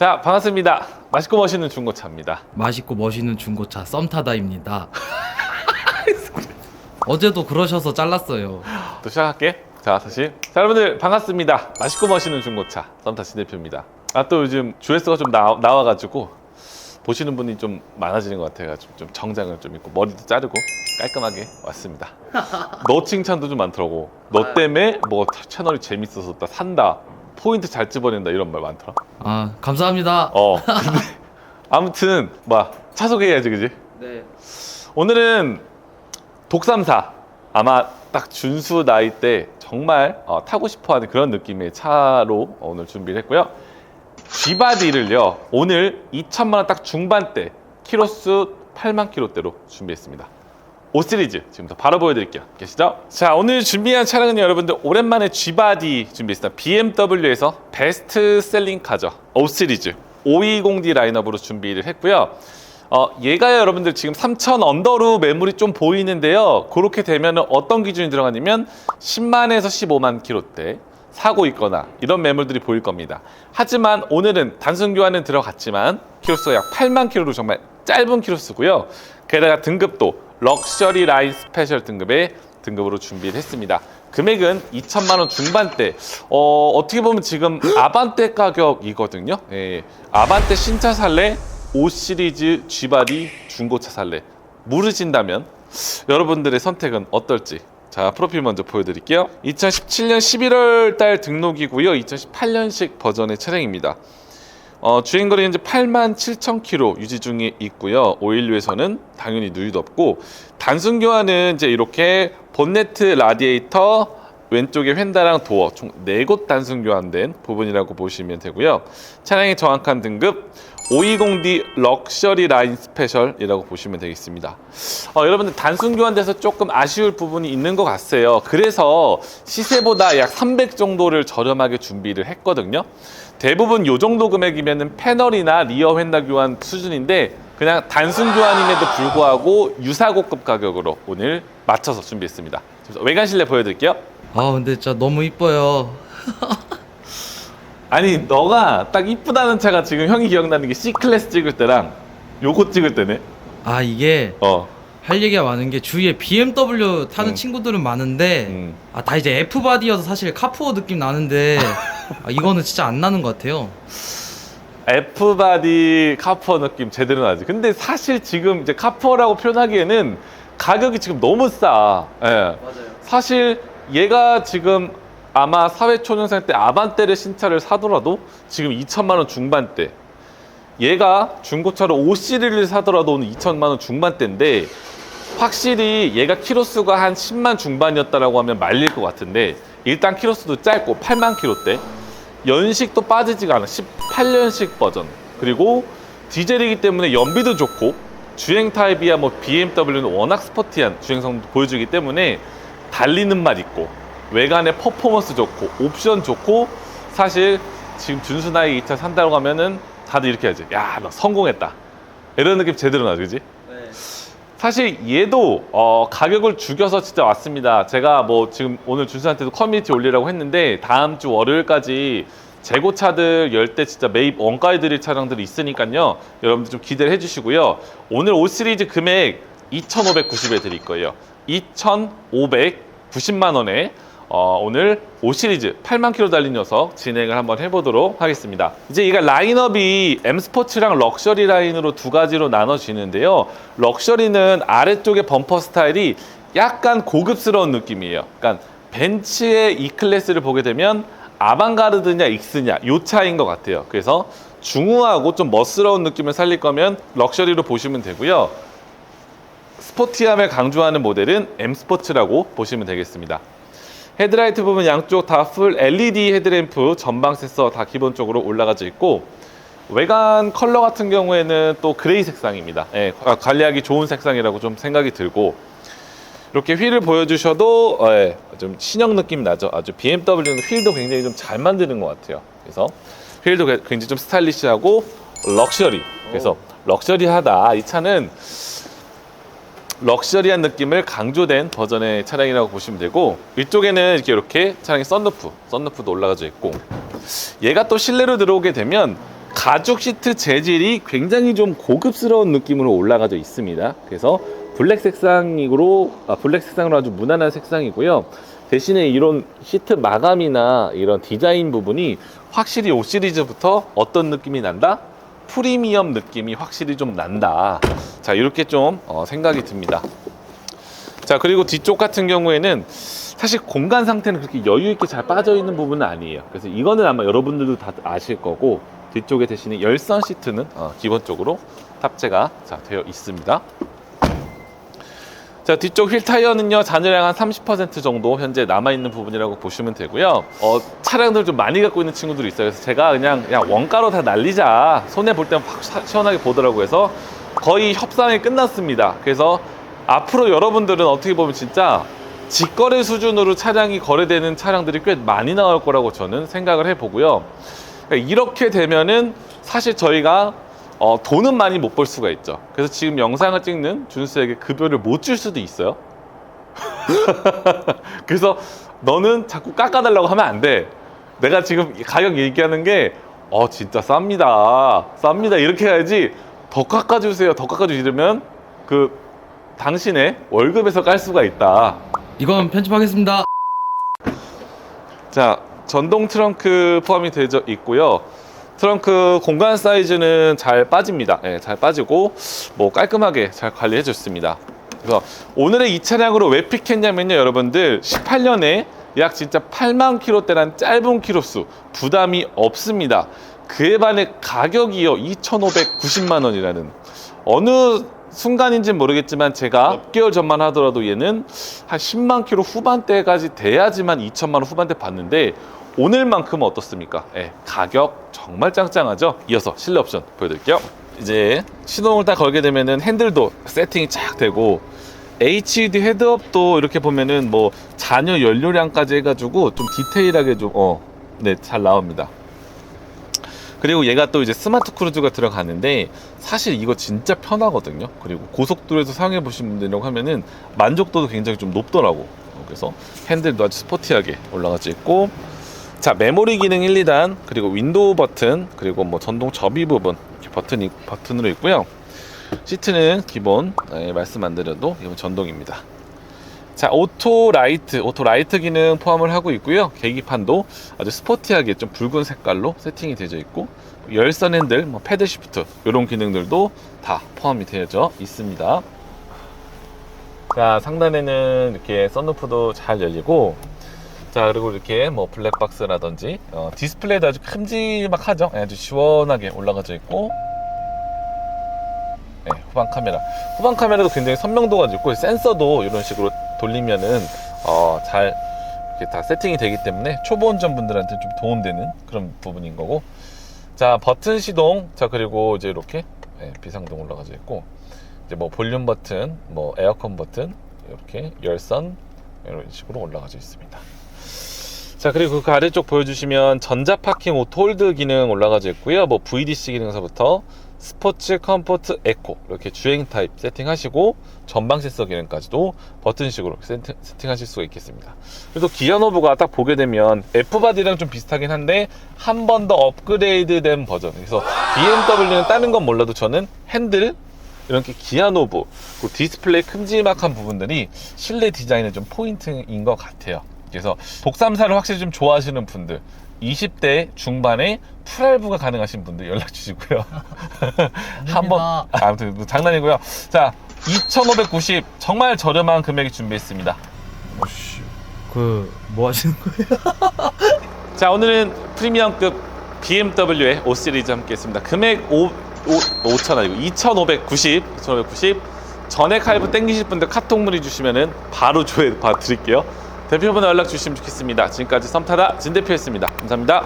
자, 반갑습니다. 맛있고 멋있는 중고차입니다. 맛있고 멋있는 중고차 썸타다입니다. 어제도 그러셔서 잘랐어요. 또 시작할게. 자, 다시. 자, 여러분들 반갑습니다. 맛있고 멋있는 중고차 썸타 신대표입니다. 아, 또 요즘 조회수가 좀 나, 나와가지고 보시는 분이 좀 많아지는 것 같아가지고 좀 정장을 좀 입고 머리도 자르고 깔끔하게 왔습니다. 너 칭찬도 좀 많더라고. 너 때문에 뭐 채널이 재밌어서 나 산다. 포인트 잘 집어낸다 이런 말 많더라. 아 감사합니다. 어. 근데 아무튼 뭐차 소개해야지, 그지? 네. 오늘은 독삼사 아마 딱 준수 나이 때 정말 어, 타고 싶어하는 그런 느낌의 차로 오늘 준비를 했고요. G바디를요 오늘 2천만 원 딱 중반대 키로수 8만 킬로대로 준비했습니다. 5 시리즈 지금부터 바로 보여드릴게요. 계시죠? 자 오늘 준비한 차량은 여러분들 오랜만에 G바디 준비했습니다. BMW에서 베스트 셀링 카죠. 5 시리즈 520D 라인업으로 준비를 했고요. 어, 얘가 여러분들 지금 3천 언더로 매물이 좀 보이는데요. 그렇게 되면 어떤 기준이 들어가냐면 10만에서 15만 킬로대 사고 있거나 이런 매물들이 보일 겁니다. 하지만 오늘은 단순 교환은 들어갔지만 키로수가 약 8만 킬로로 정말 짧은 키로수고요. 게다가 등급도 럭셔리 라인 스페셜 등급의 등급으로 준비를 했습니다. 금액은 2천만 원 중반대. 어, 어떻게 보면 지금 아반떼 가격이거든요. 예, 아반떼 신차 살래? 5 시리즈 G바디 중고차 살래? 물으신다면 여러분들의 선택은 어떨지 자 프로필 먼저 보여드릴게요. 2017년 11월 달 등록이고요. 2018년식 버전의 차량입니다 어, 주행거리 현재 8만 7천 킬로 유지 중에 있고요. 오일류에서는 당연히 누유도 없고 단순 교환은 이제 이렇게 본네트 라디에이터 왼쪽에 휀다랑 도어 총 4곳 단순 교환된 부분이라고 보시면 되고요. 차량의 정확한 등급 520D 럭셔리 라인 스페셜이라고 보시면 되겠습니다. 어, 여러분들 단순 교환돼서 조금 아쉬울 부분이 있는 것 같아요. 그래서 시세보다 약 300 정도를 저렴하게 준비를 했거든요. 대부분 요 정도 금액이면 패널이나 리어 휀다 교환 수준인데 그냥 단순 교환임에도 불구하고 유사고급 가격으로 오늘 맞춰서 준비했습니다. 외관 실내 보여드릴게요. 아 근데 진짜 너무 이뻐요. 아니 너가 딱 이쁘다는 차가 지금 형이 기억나는 게 C 클래스 찍을 때랑 요거 찍을 때네. 아 이게 어. 할 얘기가 많은 게 주위에 BMW 타는 음. 친구들은 많은데 음. 아 다 이제 F 바디여서 사실 카푸어 느낌 나는데 아, 이거는 진짜 안 나는 것 같아요. F 바디 카퍼 느낌 제대로 나지. 근데 사실 지금 이제 카퍼라고 표현하기에는 가격이 지금 너무 싸. 예. 맞아요. 사실 얘가 지금 아마 사회 초년생 때 아반떼를 신차를 사더라도 지금 2천만 원 중반대. 얘가 중고차로 5 시리즈를 사더라도 오늘 2천만 원 중반대인데 확실히 얘가 키로수가 한 10만 중반이었다라고 하면 말릴 것 같은데 일단 키로수도 짧고 8만 킬로대. 연식도 빠지지가 않아. 18년식 버전. 그리고 디젤이기 때문에 연비도 좋고 주행 타입이야 뭐 BMW는 워낙 스포티한 주행성도 보여주기 때문에 달리는 맛 있고 외관에 퍼포먼스 좋고 옵션 좋고 사실 지금 준수 나이 이차 산다고 하면은 다들 이렇게 하지 야 너 성공했다 이런 느낌 제대로 나지 그지? 네. 사실 얘도 어, 가격을 죽여서 진짜 왔습니다. 제가 뭐 지금 오늘 준수한테도 커뮤니티 올리라고 했는데 다음 주 월요일까지 재고차들 열 때 진짜 매입 원가에 드릴 차량들이 있으니까요. 여러분들 좀 기대를 해주시고요. 오늘 5 시리즈 금액 2,590에 드릴 거예요. 2,590만 원에 어, 오늘 5 시리즈 8만 킬로 달린 녀석 진행을 한번 해보도록 하겠습니다. 이제 이가 라인업이 M 스포츠랑 럭셔리 라인으로 두 가지로 나눠지는데요. 럭셔리는 아래쪽에 범퍼 스타일이 약간 고급스러운 느낌이에요. 그러니까 벤츠의 E 클래스를 보게 되면 아방가르드냐 익스냐 요 차이인 것 같아요. 그래서 중후하고 좀 멋스러운 느낌을 살릴 거면 럭셔리로 보시면 되고요. 스포티함을 강조하는 모델은 M 스포츠라고 보시면 되겠습니다. 헤드라이트 부분 양쪽 다 풀 LED 헤드램프 전방 센서 다 기본적으로 올라가져 있고 외관 컬러 같은 경우에는 또 그레이 색상입니다. 예, 과- 관리하기 좋은 색상이라고 좀 생각이 들고 이렇게 휠을 보여주셔도 어, 예, 좀 신형 느낌 나죠. 아주 BMW는 휠도 굉장히 좀 잘 만드는 것 같아요. 그래서 휠도 게- 굉장히 좀 스타일리시하고 럭셔리. 그래서 럭셔리하다. 이 차는 럭셔리한 느낌을 강조된 버전의 차량이라고 보시면 되고 위쪽에는 이렇게 이렇게 차량의 썬루프, 썬루프도 올라가져 있고 얘가 또 실내로 들어오게 되면 가죽 시트 재질이 굉장히 좀 고급스러운 느낌으로 올라가져 있습니다. 그래서 블랙 색상으로 아, 블랙 색상으로 아주 무난한 색상이고요. 대신에 이런 시트 마감이나 이런 디자인 부분이 확실히 5 시리즈부터 어떤 느낌이 난다? 프리미엄 느낌이 확실히 좀 난다. 자, 이렇게 좀 어, 생각이 듭니다. 자, 그리고 뒤쪽 같은 경우에는 사실 공간 상태는 그렇게 여유 있게 잘 빠져 있는 부분은 아니에요. 그래서 이거는 아마 여러분들도 다 아실 거고 뒤쪽에 대신에 열선 시트는 어, 기본적으로 탑재가 자, 되어 있습니다. 자 뒤쪽 휠 타이어는요 잔여량 한 30% 정도 현재 남아 있는 부분이라고 보시면 되고요. 어, 차량들 좀 많이 갖고 있는 친구들이 있어요. 그래서 제가 그냥 그냥 원가로 다 날리자 손해 볼 때는 확 사- 시원하게 보더라고 해서 거의 협상이 끝났습니다. 그래서 앞으로 여러분들은 어떻게 보면 진짜 직거래 수준으로 차량이 거래되는 차량들이 꽤 많이 나올 거라고 저는 생각을 해보고요. 그러니까 이렇게 되면은 사실 저희가 어, 돈은 많이 못 벌 수가 있죠. 그래서 지금 영상을 찍는 준수에게 급여를 못 줄 수도 있어요. 그래서 너는 자꾸 깎아달라고 하면 안 돼. 내가 지금 가격 얘기하는 게, 어, 진짜 쌉니다. 쌉니다. 이렇게 해야지 더 깎아주세요. 더 깎아주세요. 이러면 그 당신의 월급에서 깔 수가 있다. 이건 편집하겠습니다. 자, 전동 트렁크 포함이 되어 있고요. 트렁크 공간 사이즈는 잘 빠집니다. 예, 잘 빠지고 뭐 깔끔하게 잘 관리해 줬습니다. 그래서 오늘의 이 차량으로 왜 픽했냐면요, 여러분들 18년에 약 진짜 8만 킬로대란 짧은 키로수 부담이 없습니다. 그에 반해 가격이요 2,590만 원이라는 어느 순간인지는 모르겠지만 제가 몇 개월 전만 하더라도 얘는 한 10만 킬로 후반대까지 돼야지만 2천만 원 후반대 봤는데 오늘만큼은 어떻습니까? 예, 가격 정말 짱짱하죠? 이어서 실내 옵션 보여드릴게요. 이제 시동을 딱 걸게 되면은 핸들도 세팅이 쫙 되고 HUD 헤드업도 이렇게 보면은 뭐 잔여 연료량까지 해가지고 좀 디테일하게 좀 어, 네, 잘 나옵니다. 그리고 얘가 또 이제 스마트 크루즈가 들어가는데 사실 이거 진짜 편하거든요. 그리고 고속도로에서 사용해 보신 분들이라고 하면은 만족도도 굉장히 좀 높더라고. 어, 그래서 핸들도 아주 스포티하게 올라가져 있고 자 메모리 기능 1, 2단 그리고 윈도우 버튼 그리고 뭐 전동 접이 부분 버튼이 버튼으로 있고요. 시트는 기본 네, 말씀 안 드려도 이건 전동입니다. 자 오토 라이트 오토 라이트 기능 포함을 하고 있고요 계기판도 아주 스포티하게 좀 붉은 색깔로 세팅이 되어 있고 열선 핸들 뭐 패드 시프트 이런 기능들도 다 포함이 되어져 있습니다 자 상단에는 이렇게 썬루프도 잘 열리고 자 그리고 이렇게 뭐 블랙박스라든지 어, 디스플레이도 아주 큼지막하죠 예, 아주 시원하게 올라가져 있고 네, 후방 카메라. 후방 카메라도 굉장히 선명도가 높고 센서도 이런 식으로 돌리면은 어, 잘 이렇게 다 세팅이 되기 때문에 초보 운전분들한테 좀 도움되는 그런 부분인 거고. 자 버튼 시동. 자 그리고 이제 이렇게 네, 비상등 올라가져 있고 이제 뭐 볼륨 버튼, 뭐 에어컨 버튼 이렇게 열선 이런 식으로 올라가져 있습니다. 자 그리고 그 아래쪽 보여주시면 전자 파킹 오토 홀드 기능 올라가져 있고요. 뭐 VDC 기능서부터 스포츠, 컴포트, 에코 이렇게 주행 타입 세팅하시고 전방 센서 기능까지도 버튼식으로 세팅, 세팅하실 수가 있겠습니다. 그래서 기아 노브가 딱 보게 되면 F 바디랑 좀 비슷하긴 한데 한 번 더 업그레이드 된 버전. 그래서 BMW는 다른 건 몰라도 저는 핸들 이렇게 기아 노브 그리고 디스플레이 큼지막한 부분들이 실내 디자인의 좀 포인트인 것 같아요. 그래서 독삼사를 확실히 좀 좋아하시는 분들 20대 중반에 풀알부가 가능하신 분들 연락 주시고요. 한번 아무튼 뭐 장난이고요. 자, 2,590 정말 저렴한 금액이 준비했습니다. 그뭐 하시는 거예요? 자, 오늘은 프리미엄급 BMW의 5 시리즈 함께 했습니다. 금액 5 5 5천 아니고 2,590 2,590 전액 할부 땡기실 분들 카톡 문의 주시면은 바로 조회 봐 드릴게요. 대표번호 연락 주시면 좋겠습니다. 지금까지 썸타다 진 대표였습니다. 감사합니다.